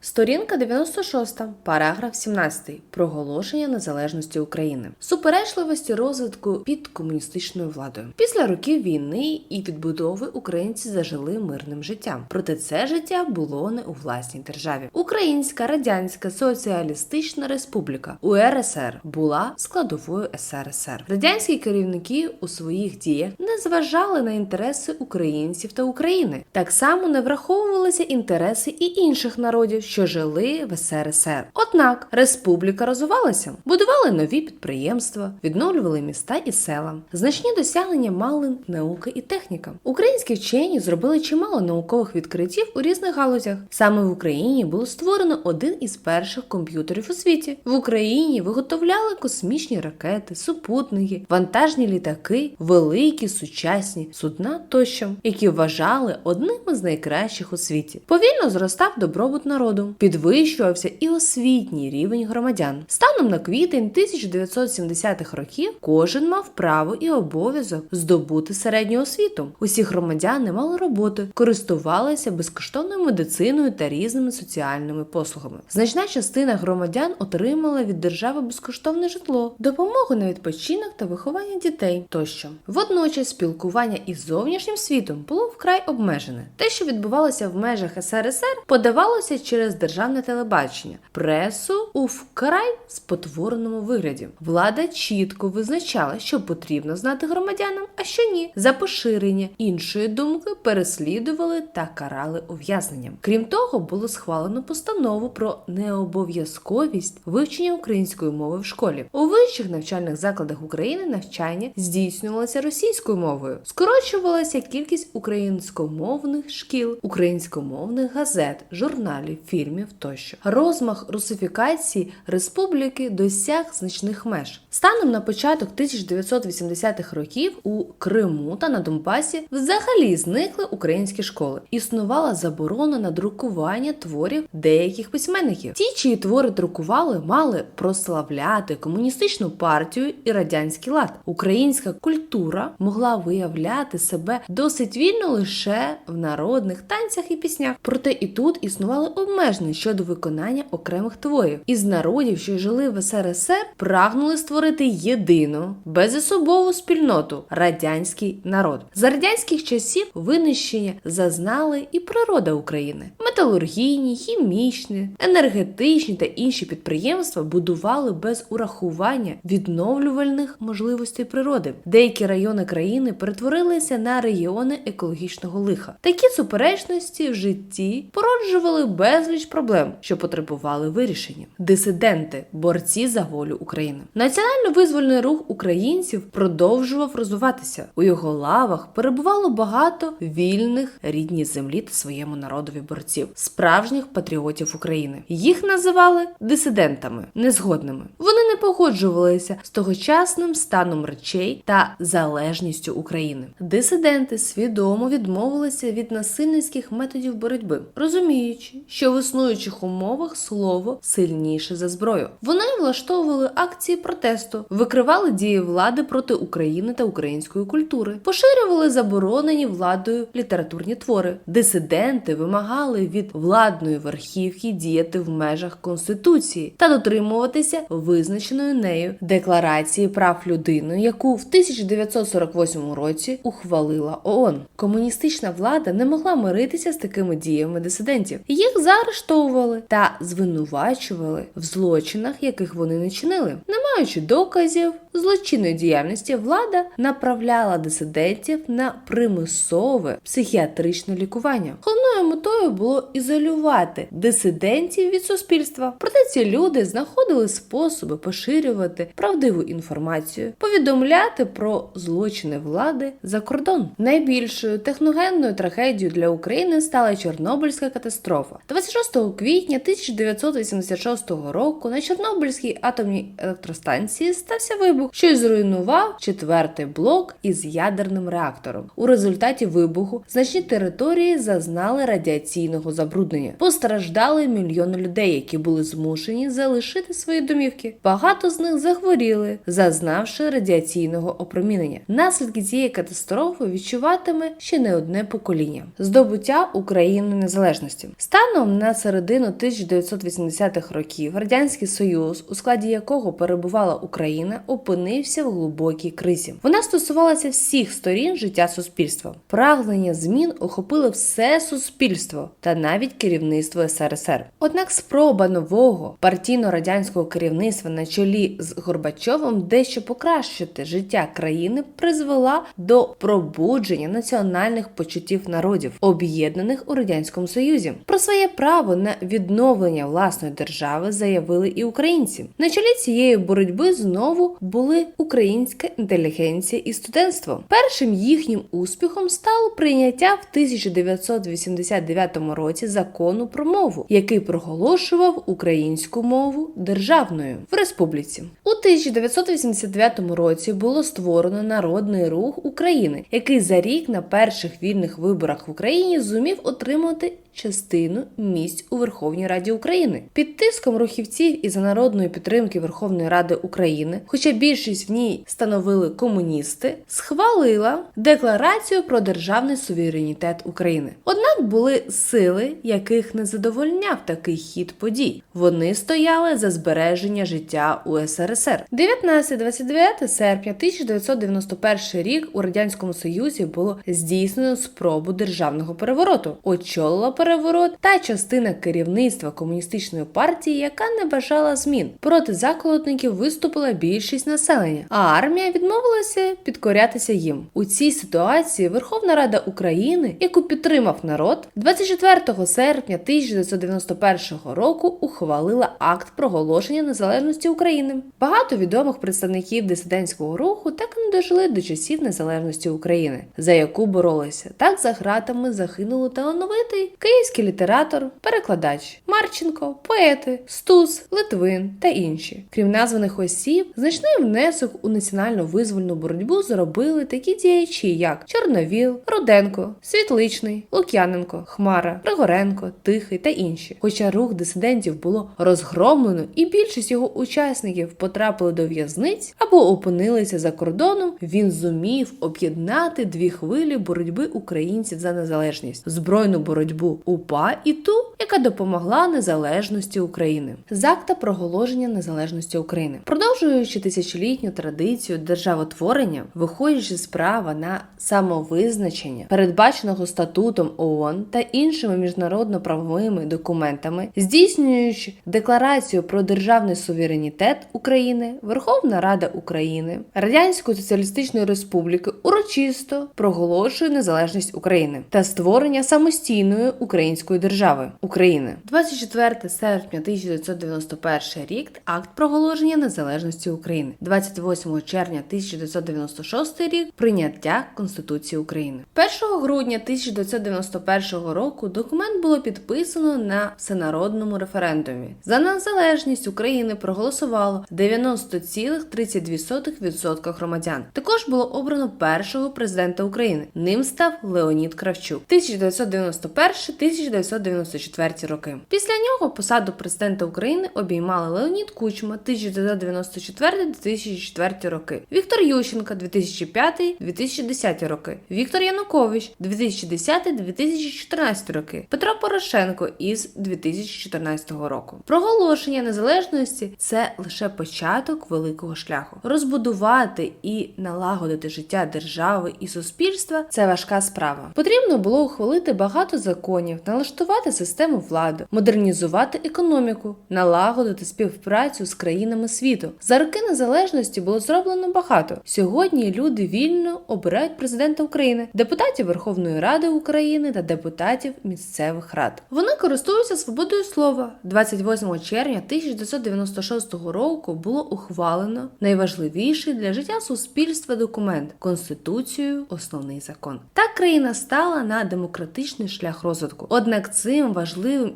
Сторінка 96, параграф 17. Проголошення незалежності України. Суперечливості розвитку під комуністичною владою. Після років війни і відбудови українці зажили мирним життям. Проте це життя було не у власній державі. Українська Радянська Соціалістична Республіка УРСР була складовою СРСР. Радянські керівники у своїх діях не зважали на інтереси українців та України. Так само не враховувалися інтереси і інших народів, що жили в СРСР. Однак республіка розвивалася, будували нові підприємства, відновлювали міста і села. Значні досягнення мали наука і техніка. Українські вчені зробили чимало наукових відкриттів у різних галузях. Саме в Україні було створено один із перших комп'ютерів у світі. В Україні виготовляли космічні ракети, супутники, вантажні літаки, великі сучасні судна тощо, які вважали одним із найкращих у світі. Повільно зростав добробут народу, підвищувався і освітній рівень громадян. Станом на квітень 1970-х років кожен мав право і обов'язок здобути середню освіту. Усі громадяни мали роботи, користувалися безкоштовною медициною та різними соціальними послугами. Значна частина громадян отримала від держави безкоштовне житло, допомогу на відпочинок та виховання дітей тощо. Водночас спілкування із зовнішнім світом було вкрай обмежене. Те, що відбувалося в межах СРСР, подавалося через державне телебачення, пресу у вкрай спотвореному вигляді. Влада чітко визначала, що потрібно знати громадянам, а що ні. За поширення іншої думки переслідували та карали ув'язненням. Крім того, було схвалено постанову про необов'язковість вивчення української мови в школі. У вищих навчальних закладах України навчання здійснювалося російською мовою. Скорочувалася кількість українськомовних шкіл, українськомовних газет, журналів, фільмів тощо. Розмах русифікації республіки досяг значних меж. Станом на початок 1980-х років у Криму та на Донбасі взагалі зникли українські школи. Існувала заборона на друкування творів деяких письменників. Ті, чиї твори друкували, мали прославляти комуністичну партію і радянський лад. Українська культура могла виявляти себе досить вільно лише в народних танцях і піснях. Проте і тут існували обмеження щодо виконання окремих творів. Із народів, що жили в СРСР, прагнули створити єдину безособову спільноту радянський народ. За радянських часів винищення зазнали і природа України. Металургійні, хімічні, енергетичні та інші підприємства будували без урахування відновлювальних можливостей природи. Деякі райони країни перетворилися на регіони екологічного лиха. Такі суперечності в житті породжували безліч проблем, що потребували вирішення. Дисиденти, борці за волю України. Національно-визвольний рух українців продовжував розвиватися. У його лавах перебувало багато вільних рідній землі та своєму народові борців, справжніх патріотів України. Їх називали дисидентами, незгодними. Вони не погоджувалися з тогочасним станом речей та залежністю України. Дисиденти свідомо відмовилися від насильницьких методів боротьби, розуміючи, що в існуючих умовах слово сильніше за зброю. Вони влаштовували акції протесту, викривали дії влади проти України та української культури, поширювали заборонені владою літературні твори. Дисиденти вимагали від владної верхівки діяти в межах конституції та дотримуватися визначеної нею декларації прав людини, яку в 1948 році ухвалила ООН. Комуністична влада не могла миритися з такими діями дисидентів. Їх заарештовували та звинувачували в злочинах, яких вони не чинили. Не маючи доказів злочинної діяльності, влада направляла дисидентів на примусове психіатричне лікування. Метою було ізолювати дисидентів від суспільства. Проте ці люди знаходили способи поширювати правдиву інформацію, повідомляти про злочини влади за кордон. Найбільшою техногенною трагедією для України стала Чорнобильська катастрофа. 26 квітня 1986 року на Чорнобильській атомній електростанції стався вибух. що й зруйнував четвертий блок із ядерним реактором. У результаті вибуху значні території зазнали радіаційного забруднення. Постраждали мільйони людей, які були змушені залишити свої домівки. Багато з них захворіли, зазнавши радіаційного опромінення. Наслідки цієї катастрофи відчуватиме ще не одне покоління. Здобуття України незалежності станом на середину 1980-х років радянський союз, у складі якого перебувала Україна, опинився в глибокій кризі. Вона стосувалася всіх сторін життя суспільства. Прагнення змін охопили все суспільство та навіть керівництво СРСР. Однак спроба нового партійно-радянського керівництва на чолі з Горбачовим дещо покращити життя країни призвела до пробудження національних почуттів народів, об'єднаних у радянському союзі. Про своє право на відновлення власної держави заявили і українці. На чолі цієї боротьби знову були українська інтелігенція і студентство. Першим їхнім успіхом стало прийняття в 1989 році закону про мову, який проголошував українську мову державною в республіці. У 1989 році було створено народний рух України, який за рік на перших вільних виборах в Україні зумів отримати частину місць у Верховній Раді України під тиском рухівців і за народної підтримки Верховної Ради України, хоча більшість в ній становили комуністи, схвалила декларацію про державний суверенітет України. Однак були сили, яких не задовольняв такий хід подій. Вони стояли за збереження життя у СРСР. 19-29 серпня 1991 рік у радянському союзі було здійснено спробу державного перевороту. Очолила переворот та частина керівництва комуністичної партії, яка не бажала змін. Проти заколотників виступила більшість населення, а армія відмовилася підкорятися їм. У цій ситуації Верховна Рада України, яку підтримав народ, 24 серпня 1991 року ухвалила акт проголошення незалежності України. Багато відомих представників дисидентського руху так і не дожили до часів незалежності України, за яку боролися. Так за гратами загинули талановитий київський літератор, перекладач Марченко, поети, Стус, Литвин та інші. Крім названих осіб, значний внесок у національно визвольну боротьбу зробили такі діячі, як Чорновіл, Руденко, Світличний, Лук'яненко, Хмара, Григоренко, Тихий та інші. Хоча рух дисидентів було розгромлено, і більшість його учасників потрапили до в'язниць або опинилися за кордоном, він зумів об'єднати дві хвилі боротьби українців за незалежність збройну боротьбу УПА і ту, яка допомогла незалежності України. З акта проголошення незалежності України, продовжуючи тисячолітню традицію державотворення, виходячи з права на самовизначення, передбаченого статутом ООН та іншими міжнародно-правовими документами, здійснюючи декларацію про державний суверенітет України, Верховна Рада України, Радянської Соціалістичної Республіки урочисто проголошує незалежність України та створення самостійної української держави України. 24 серпня 1991 рік акт проголошення незалежності України, 28 червня 1996 рік прийняття Конституції України. 1 грудня 1991 року документ було підписано на всенародному референдумі. За незалежність України проголосувало 90,32% громадян. Також було обрано першого президента України. Ним став Леонід Кравчук. 1991-1994 роки. Після нього посаду президента України обіймали Леонід Кучма 1994-2004 роки, Віктор Ющенко 2005-2010 роки, Віктор Янукович 2010-2014 роки, Петро Порошенко із 2014 року. Проголошення незалежності це лише початок великого шляху. Розбудувати і налагодити життя держави і суспільства це важка справа. Потрібно було ухвалити багато законів, налаштувати систему влади, модернізувати економіку, налагодити співпрацю з країнами світу. За роки незалежності було зроблено багато. Сьогодні люди вільно обирають президента України, депутатів Верховної Ради України та депутатів місцевих рад. Вони користуються свободою слова. 28 червня 1996 року було ухвалено найважливіший для життя суспільства документ Конституцію, основний закон. Так країна стала на демократичний шлях розвитку. Однак цим важливим важливим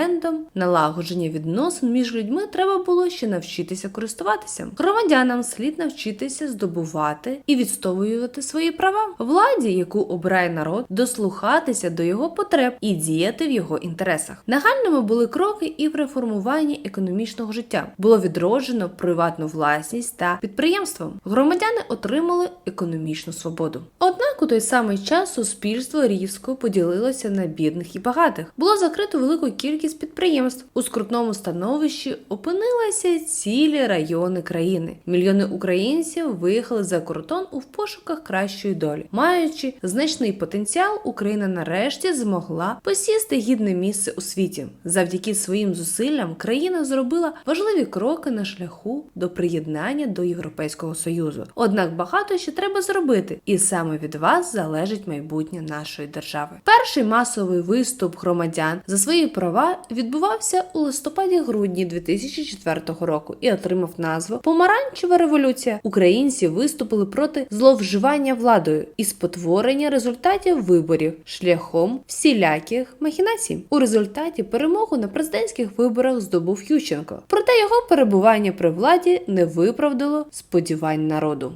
інструментом налагодження відносин між людьми треба було ще навчитися користуватися. Громадянам слід навчитися здобувати і відстоювати свої права. Владі, яку обирає народ, дослухатися до його потреб і діяти в його інтересах. Нагальними були кроки і в реформуванні економічного життя. Було відроджено приватну власність та підприємство. Громадяни отримали економічну свободу. Однак у той самий час суспільство різко поділилося на бідних і багатих. Було закрито велику кількість підприємств. У скрутному становищі опинилися цілі райони країни. Мільйони українців виїхали за кордон у пошуках кращої долі. Маючи значний потенціал, Україна нарешті змогла посісти гідне місце у світі. Завдяки своїм зусиллям країна зробила важливі кроки на шляху до приєднання до Європейського союзу. Однак багато ще треба зробити, і саме від вас залежить майбутнє нашої держави. Перший масовий виступ громадян за свої права відбувався у листопаді-грудні 2004 року і отримав назву Помаранчева революція. Українці виступили проти зловживання владою і спотворення результатів виборів шляхом всіляких махінацій. У результаті перемогу на президентських виборах здобув Ющенко. Проте його перебування при владі не виправдало сподівань народу.